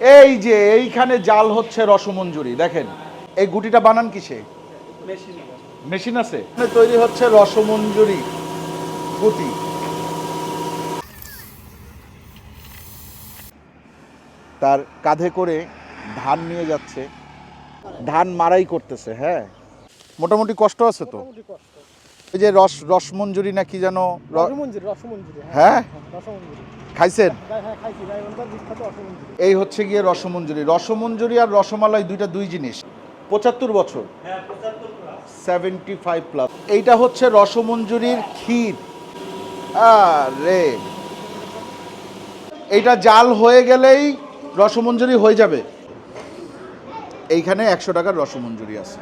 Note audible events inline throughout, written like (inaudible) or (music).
এই যে এইখানে জাল হচ্ছে রসমঞ্জুরি দেখেন। এই গুটিটা বানান কিসে? মেশিন আছে। তৈরি হচ্ছে রসমঞ্জুরি গুটি। তার কাঁধে করে ধান নিয়ে যাচ্ছে। ধান মারাই করতেছে হ্যাঁ? মোটামুটি কষ্ট আছে তো? এই যে রস রসমঞ্জুরি না কি যেন হ্যাঁ? রসমঞ্জুরি। খাইছেন? হ্যাঁ হ্যাঁ এই হচ্ছে গিয়ে রসমঞ্জুরি। রসমঞ্জুরি আর রসমালাই দুইটা দুই জিনিস। পঁচাত্তর বছর। সেভেন্টি ফাইভ প্লাস এইটা হচ্ছে রসমঞ্জুরির ক্ষীর। আরে। এইটা জাল হয়ে গেলেই রসমঞ্জুরি হয়ে যাবে। এইখানে একশো টাকার রসমঞ্জুরি আছে।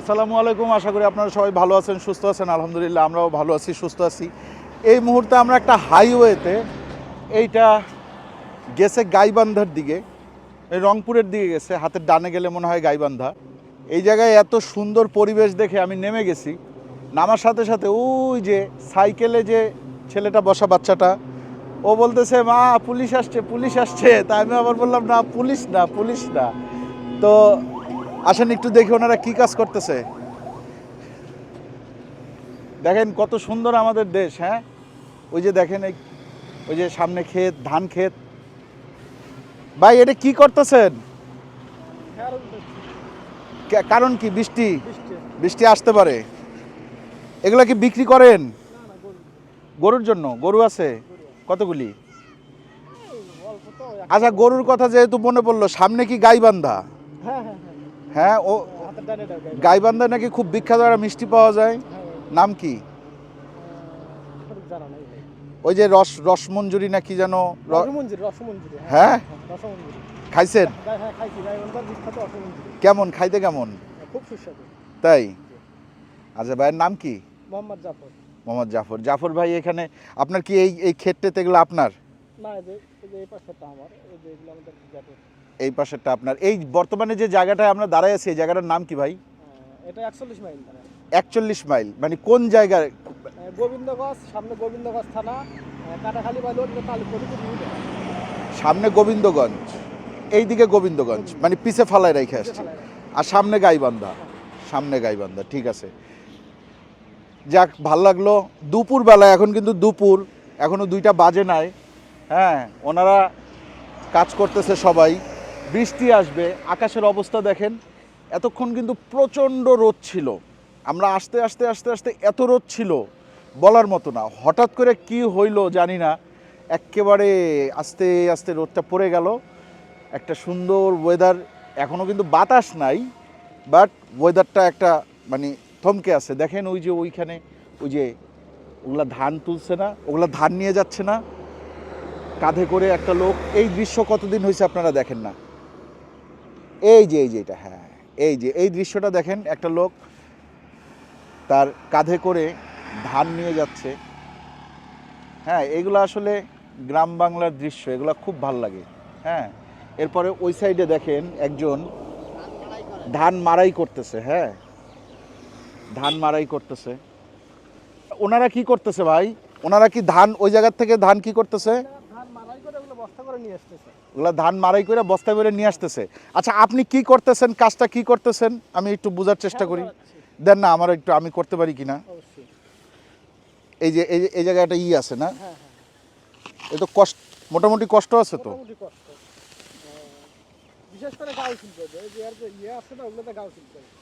আসসালামু আলাইকুম, আশা করি আপনারা সবাই ভালো আছেন, সুস্থ আছেন, আলহামদুলিল্লাহ আমরাও ভালো আছি, সুস্থ আছি। এই মুহূর্তে আমরা একটা হাইওয়েতে, এইটা গেছে গাইবান্ধার দিকে, এই রংপুরের দিকে গেছে, হাতের ডানে গেলে মনে হয় গাইবান্ধা। এই জায়গায় এত সুন্দর পরিবেশ দেখে আমি নেমে গেছি। নামার সাথে সাথে ওই যে সাইকেলে যে ছেলেটা বসা বাচ্চাটা, ও বলতেছে, মা, পুলিশ আসছে পুলিশ আসছে। তা আমি আবার বললাম, না, পুলিশ না পুলিশ না। তো আসেন একটু দেখি ওনারা কি কাজ করতেছে। দেখেন কত সুন্দর আমাদের দেশ হ্যাঁ? ওই যে দেখেন এই ওই যে সামনে ক্ষেত ধান ক্ষেত। ভাই এটা কি করতেছেন? কারণ কি? বৃষ্টি? বৃষ্টি। আসতে পারে। এগুলা কি বিক্রি করেন? গরুর জন্য? গরু আছে? কতগুলি? আচ্ছা গরুর কথা যেহেতু মনে পড়ল সামনে কি গাইবান্ধা হ্যাঁ হ্যাঁ হ্যাঁ হ্যাঁ ও গাইবান্ধা। নাকি খুব বিখ্যাত একটা মিষ্টি পাওয়া যায়। হ্যাঁ নাম কি। ওই যে রস রসমঞ্জুরি না কি যেন? রসমঞ্জুরি হ্যাঁ? খাইছেন? হ্যাঁ রসমঞ্জুরি। কেমন? খাইতে কেমন? তাই? আচ্ছা ভাইয়ের নাম কি? মোহাম্মদ জাফর। মোহাম্মদ জাফর। জাফর ভাই এখানে আপনার কি এই এই ক্ষেতটাতে এগুলো আপনার? না এই আমার এই যে আমাদের জাফর এই পাশেরটা আপনার। এই বর্তমানে যে জায়গাটায় আমরা দাঁড়ায় আছি এই জায়গাটার নাম কি ভাই? এটা একচল্লিশ মাইল মানে। একচল্লিশ মাইল। মানে কোন জায়গায়? গোবিন্দগঞ্জ সামনে গোবিন্দগঞ্জ থানা কাটাখালী বা লোড সামনে গোবিন্দগঞ্জ। এইদিকে গোবিন্দগঞ্জ। মানে পিছে ফালায় রেখে আসছে। আর সামনে গাইবান্ধা। সামনে গাইবান্ধা ঠিক আছে। যাক ভালো লাগল। দুপুর বেলা এখন কিন্তু দুপুর। এখনও দুইটা বাজে নাই। হ্যাঁ ওনারা কাজ করতেছে সবাই। বৃষ্টি আসবে, আকাশের অবস্থা দেখেন, এতক্ষণ কিন্তু প্রচণ্ড রোদ ছিল। আমরা আস্তে আস্তে আস্তে আস্তে এত রোদ ছিল, বলার মতো না। হঠাৎ করে কি হইল জানি না একেবারে আস্তে আস্তে রোদটা পড়ে গেল। একটা সুন্দর ওয়েদার এখনও কিন্তু বাতাস নাই বাট ওয়েদারটা একটা মানে থমকে আছে। দেখেন ওই যে ওইখানে, ওই যে ওগুলা ধান তুলছে না, ওগুলা ধান নিয়ে যাচ্ছে না। কাঁধে করে একটা লোক, এই দৃশ্য কতদিন হয়েছে আপনারা দেখেন না। এই যে এই যে এটা হ্যাঁ এই যে, এই দৃশ্যটা দেখেন একটা লোক তার কাঁধে করে ধান নিয়ে যাচ্ছে। হ্যাঁ এগুলো আসলে গ্রাম বাংলার দৃশ্য, এগুলো খুব ভালো লাগে। হ্যাঁ এরপরে ওই সাইডে দেখেন একজন ধান মারাই করতেছে হ্যাঁ ধান মারাই করতেছে। ওনারা কি করতেছে ভাই? ওনারা কি ধান, ওই জায়গার থেকে ধান কি করতেছে? ওগুলো বস্তা ধান মারাই করে বস্তায় করে নিয়ে আসতেছে। আচ্ছা আপনি কি করতেছেন? কাজটা কি করতেছেন? আমি একটু বোঝার চেষ্টা করি। দেন না আমার একটু আমি করতে পারি কিনা? এই যে এই যে- এই জায়গায় একটা ই আছে না? হ্যাঁ হ্যাঁ। এ তো কষ্ট মোটামুটি কষ্ট আছে তো? ইয়ে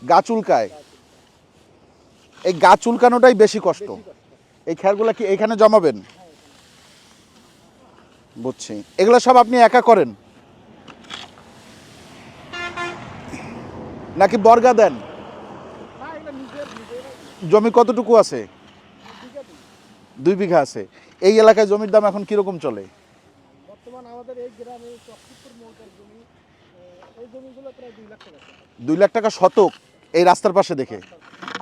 গা চুলকায়? এই গা চুলকানোটাই বেশি কষ্ট। এই খেরগুলো কি এখানে জমাবেন? বুঝছি। এগুলো সব আপনি একা করেন? নাকি বর্গা দেন? জমি কতটুকু আছে? দুই বিঘা আছে। এই এলাকায় জমির দাম এখন কীরকম চলে? দুই লাখ টাকা শতক এই রাস্তার পাশে দেখে।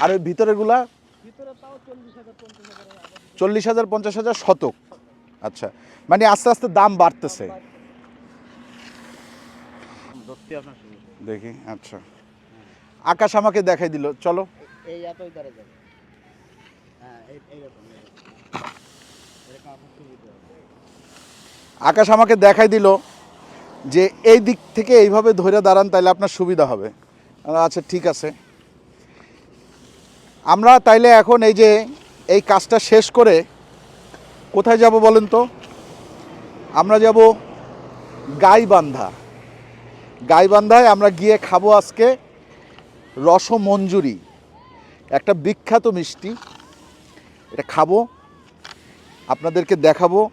আর ওই ভিতরেগুলা চল্লিশ হাজার পঞ্চাশ হাজার শতক। আচ্ছা মানে আস্তে আস্তে দাম বাড়তেছে। দেখি আচ্ছা। আকাশ আমাকে দেখাই দিল চলো। এই এতই দ্বারা যাবে। হ্যাঁ আকাশ আমাকে দেখাই দিল যে এই দিক থেকে এইভাবে ধরে দাঁড়ান তাহলে আপনার সুবিধা হবে। আচ্ছা ঠিক আছে। আমরা তাইলে এখন এই যে এই কাজটা শেষ করে কোথায় যাব বলেন তো? আমরা যাব গাইবান্ধা। গাইবান্ধায় আমরা গিয়ে খাব আজকে রসমঞ্জুরি। একটা বিখ্যাত মিষ্টি। এটা খাব, আপনাদেরকে দেখাবো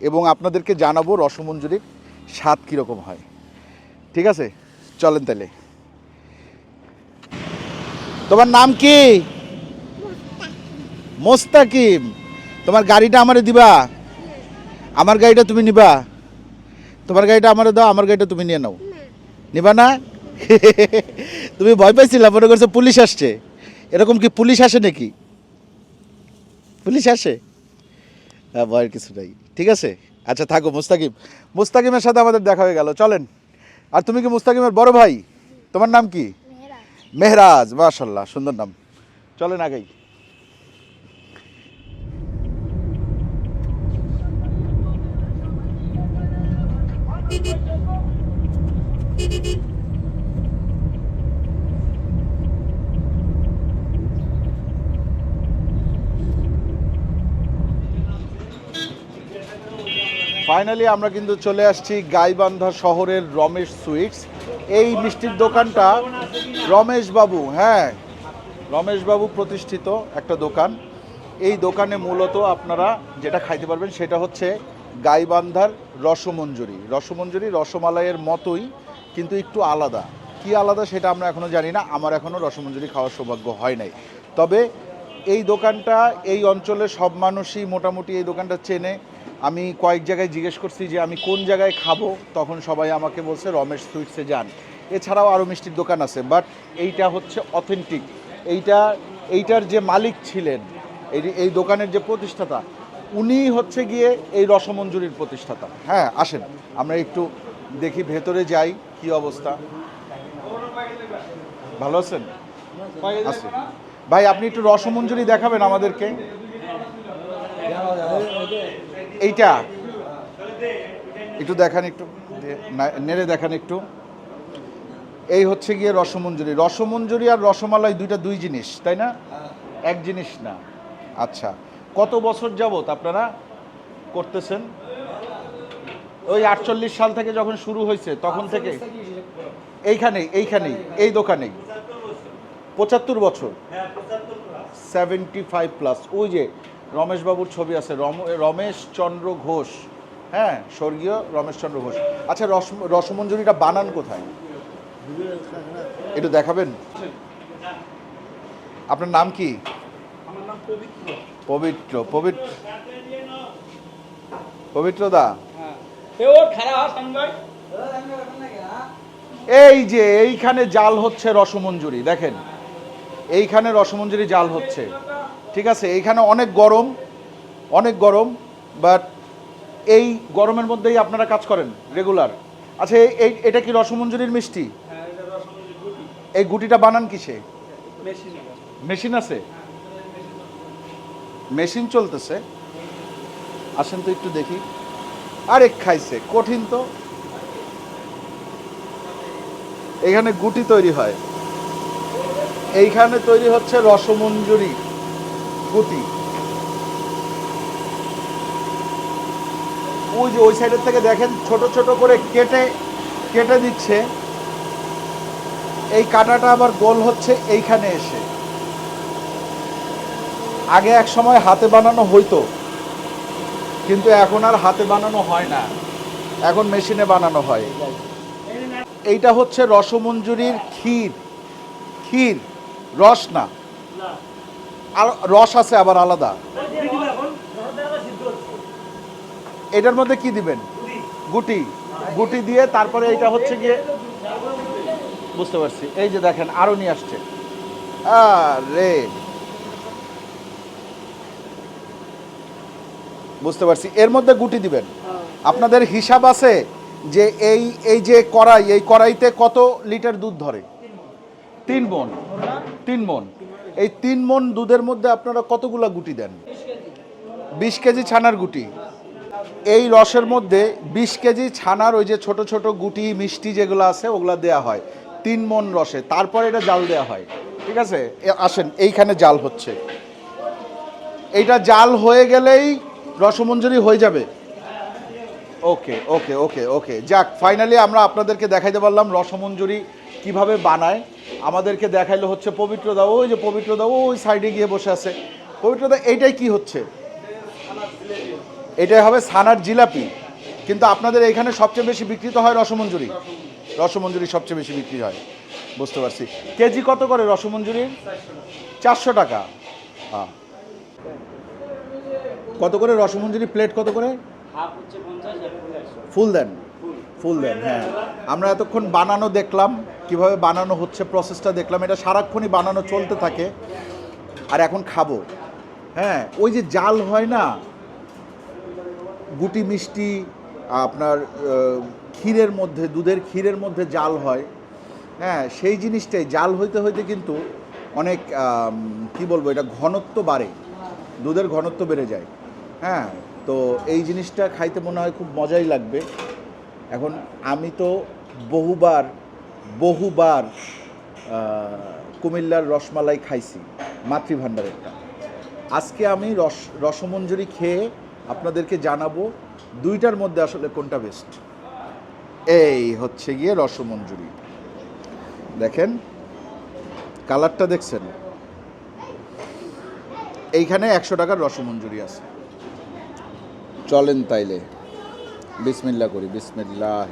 এবং আপনাদেরকে জানাব রসমঞ্জুরির স্বাদ কীরকম হয়। ঠিক আছে? চলেন তাহলে। তোমার নাম কি? মোস্তাকিম। তোমার গাড়িটা আমারে দিবা। আমার গাড়িটা তুমি নিবা। তোমার গাড়িটা আমারে দাও আমার গাড়িটা তুমি নিয়ে নাও। নিবা না? (laughs) তুমি ভয় পাইছিলা মনে করছ পুলিশ আসছে। এরকম কি পুলিশ আসে নাকি? পুলিশ আসে? হ্যাঁ ভয়ের কিছু নাই। ঠিক আছে? আচ্ছা থাকো মুস্তাকিম। মুস্তাকিমের সাথে আমাদের দেখা হয়ে গেল। চলেন। আর তুমি কি মুস্তাকিমের বড় ভাই? তোমার নাম কি? মেহরাজ মাশাল্লাহ সুন্দর নাম। চলেন আগেই। ফাইনালি আমরা কিন্তু চলে আসছি গাইবান্ধা শহরের রমেশ সুইটস। এই মিষ্টির দোকানটা রমেশ বাবু হ্যাঁ রমেশ বাবু প্রতিষ্ঠিত একটা দোকান। এই দোকানে মূলত আপনারা যেটা খাইতে পারবেন সেটা হচ্ছে গাইবান্ধার রসমঞ্জুরি। রসমঞ্জুরি রসমালাইয়ের মতোই, কিন্তু একটু আলাদা। কি আলাদা সেটা আমরা এখনও জানি না, আমার এখনও রসমঞ্জুরি খাওয়ার সৌভাগ্য হয় নাই। তবে এই দোকানটা, এই অঞ্চলের সব মানুষই মোটামুটি এই দোকানটা চেনে। আমি কয়েক জায়গায় জিজ্ঞেস করছি যে আমি কোন জায়গায় খাব, তখন সবাই আমাকে বলছে, রমেশ সুইটসে যান। এছাড়াও আরও মিষ্টির দোকান আছে, বাট এইটা হচ্ছে অথেন্টিক। এইটা, এইটার যে মালিক ছিলেন, এই এই দোকানের যে প্রতিষ্ঠাতা উনি হচ্ছে গিয়ে এই রসমঞ্জুরির প্রতিষ্ঠাতা। হ্যাঁ আসেন। আমরা একটু দেখি, ভেতরে যাই, কি অবস্থা। ভালো আছেন? আছি। ভাই, আপনি একটু রসমঞ্জুরি দেখাবেন আমাদেরকে। এইটা। একটু দেখান একটু। নেড়ে দেখান একটু। এই হচ্ছে গিয়ে রসমঞ্জুরি। রসমঞ্জুরি আর রসমালাই দুইটা দুই জিনিস, তাই না? এক জিনিস না। আচ্ছা। কত বছর যাবত আপনারা করতেছেন? ওই আটচল্লিশ সাল থেকে যখন শুরু হয়েছে, তখন থেকে? এইখানেই এইখানেই এই দোকানেই পঁচাত্তর বছর? সেভেন্টি ফাইভ প্লাস ওই যে রমেশবাবুর ছবি আছে, রম- রমেশ চন্দ্র ঘোষ। হ্যাঁ স্বর্গীয় রমেশ চন্দ্র ঘোষ। আচ্ছা রস, রসমঞ্জুরিটা বানান কোথায়? একটু দেখাবেন? আপনার নাম কি? আমার নাম পবিত্র পবিত্র। পবিত্র পবিত্র দা? হ্যাঁ। এই যে এইখানে জাল হচ্ছে রসমঞ্জুরি দেখেন। এইখানে রসমঞ্জুরি জাল হচ্ছে। ঠিক আছে এইখানে অনেক গরম অনেক গরম বাট এই গরমের মধ্যেই আপনারা কাজ করেন রেগুলার আচ্ছা এই- এটা কি রসমঞ্জুরির মিষ্টি? হ্যাঁ এই গুটিটা বানান কিসে? মেশিন মেশিন আছে? মেশিন চলতেছে। আসেন তো একটু দেখি। আরে খাইছে, কঠিন তো। এখানে গুটি তৈরি হয়। এইখানে তৈরি হচ্ছে রসমঞ্জুরি গুটি। ওই যে ওই সাইডের থেকে দেখেন, ছোট ছোট করে কেটে কেটে দিচ্ছে। এই কাটাটা আবার গোল হচ্ছে এইখানে এসে। আগে এক সময় হাতে বানানো হইতো, কিন্তু এখন আর হাতে বানানো হয় না। এখন মেশিনে বানানো হয়। এইটা হচ্ছে রসমঞ্জুরির ক্ষীর। ক্ষীর, রস না। আর রস আছে আবার আলাদা। এটার মধ্যে কি দিবেন? গুটি। গুটি দিয়ে তারপরে এইটা হচ্ছে গিয়ে বুঝতে পারছি। এই যে দেখেন, আরও নিয়ে আসছে। আরে! বুঝতে পারছি। এর মধ্যে গুটি দিবেন। আপনাদের হিসাব আছে যে এই এই যে কড়াই এই কড়াইতে কত লিটার দুধ ধরে? তিন মন তিন মন এই তিন মন দুধের মধ্যে আপনারা কতগুলা গুটি দেন? বিশ কেজি ছানার গুটি। এই রসের মধ্যে বিশ কেজি ছানার ওই যে ছোট ছোট গুটি মিষ্টি যেগুলো আছে ওগুলা দেয়া হয়। তিন মন রসে। তারপরে এটা জাল দেয়া হয়। ঠিক আছে? আসেন এইখানে জাল হচ্ছে। এইটা জাল হয়ে গেলেই রসমঞ্জরি হয়ে যাবে। ওকে ওকে ওকে ওকে। যাক ফাইনালি আমরা আপনাদেরকে দেখাইতে পারলাম রসমঞ্জুরি কীভাবে বানায়। আমাদেরকে দেখাইলো হচ্ছে পবিত্র দাও ওই যে পবিত্র দাও ওই সাইডে গিয়ে বসে আছে। পবিত্র দা, এইটাই কি হচ্ছে? এটাই হবে সানার জিলাপি। কিন্তু আপনাদের এখানে সবচেয়ে বেশি বিক্রিত হয় রসমঞ্জুরি রসমঞ্জুরি সবচেয়ে বেশি বিক্রি হয়। বুঝতে পারছি। কেজি কত করে রসমঞ্জুরি চারশো টাকা। হ্যাঁ কত করে রসমঞ্জুরি প্লেট কত করে? ফুল দেন। ফুল। দেন হ্যাঁ। আমরা এতক্ষণ বানানো দেখলাম কীভাবে বানানো হচ্ছে প্রসেসটা দেখলাম। এটা সারাক্ষণই বানানো চলতে থাকে। আর এখন খাব। হ্যাঁ ওই যে জাল হয় না গুটি মিষ্টি আপনার ক্ষীরের মধ্যে দুধের ক্ষীরের মধ্যে জাল হয়। হ্যাঁ সেই জিনিসটাই। জাল হইতে হইতে কিন্তু অনেক কি বলব এটা ঘনত্ব বাড়ে। দুধের ঘনত্ব বেড়ে যায়। হ্যাঁ তো এই জিনিসটা খাইতে মনে হয় খুব মজাই লাগবে। এখন আমি তো বহুবার বহুবার কুমিল্লার রসমালাই খাইছি, মাতৃভাণ্ডারেরটা। আজকে আমি রস, রসমঞ্জুরি খেয়ে আপনাদেরকে জানাব দুইটার মধ্যে আসলে কোনটা বেস্ট এই হচ্ছে গিয়ে রসমঞ্জুরি। দেখেন কালারটা দেখছেন? এইখানে একশো টাকার রসমঞ্জুরি আছে। চলেন তাইলে। বিসমিল্লা করি বিসমিল্লাহ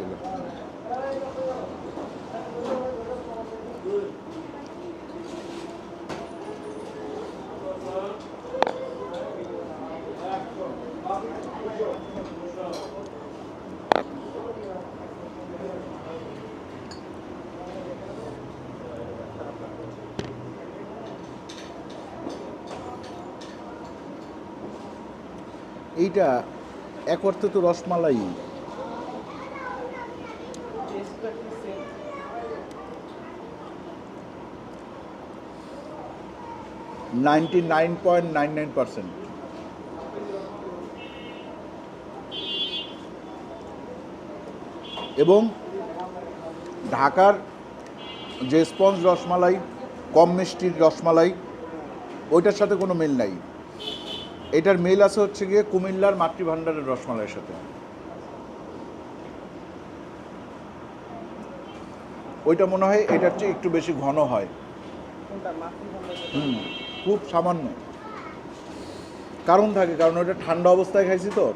এইটা এক অর্থে তো rasmalai. Nine point nine nine percent এবং ঢাকার যে স্পঞ্জ রসমালাই, কম মিষ্টির রসমালাই, ওইটার সাথে কোনো মিল নাই। এটার মেল আছে হচ্ছে গিয়ে কুমিল্লার মাতৃভাণ্ডারের রসমালাইয়ের সাথে। ওইটা মনে হয় এটার চেয়ে একটু বেশি ঘন হয়। হুম খুব সামান্য। কারণ থাকে কারণ ওইটা ঠান্ডা অবস্থায় খাইছি তো।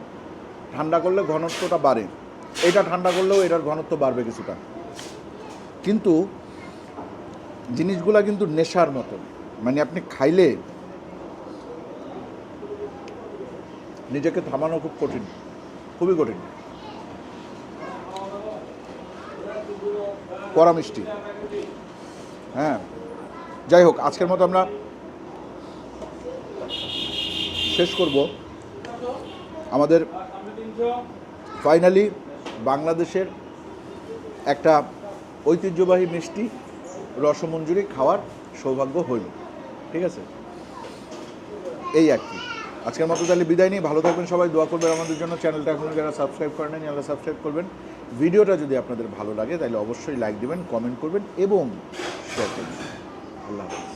ঠান্ডা করলে ঘনত্বটা বাড়ে। এটা ঠান্ডা করলেও এটার ঘনত্ব বাড়বে কিছুটা। কিন্তু জিনিসগুলা কিন্তু নেশার মতো। মানে আপনি খাইলে নিজেকে থামানো খুব কঠিন, খুবই কঠিন। কড়া মিষ্টি। হ্যাঁ যাই হোক, আজকের মতো আমরা শেষ করব। আমাদের ফাইনালি বাংলাদেশের একটা ঐতিহ্যবাহী মিষ্টি রসমঞ্জুরি খাওয়ার সৌভাগ্য হইল। ঠিক আছে? এই আর কি। আজকের মতো তাহলে বিদায় নিয়ে ভালো থাকবেন সবাই, দোয়া করবেন আমাদের জন্য। চ্যানেলটা এখন যারা সাবস্ক্রাইব করেন আল্লাহ সাবস্ক্রাইব করবেন। ভিডিওটা যদি আপনাদের ভালো লাগে, তাহলে অবশ্যই লাইক দেবেন, কমেন্ট করবেন এবং শেয়ার করবেন। আল্লাহ হাফেজ।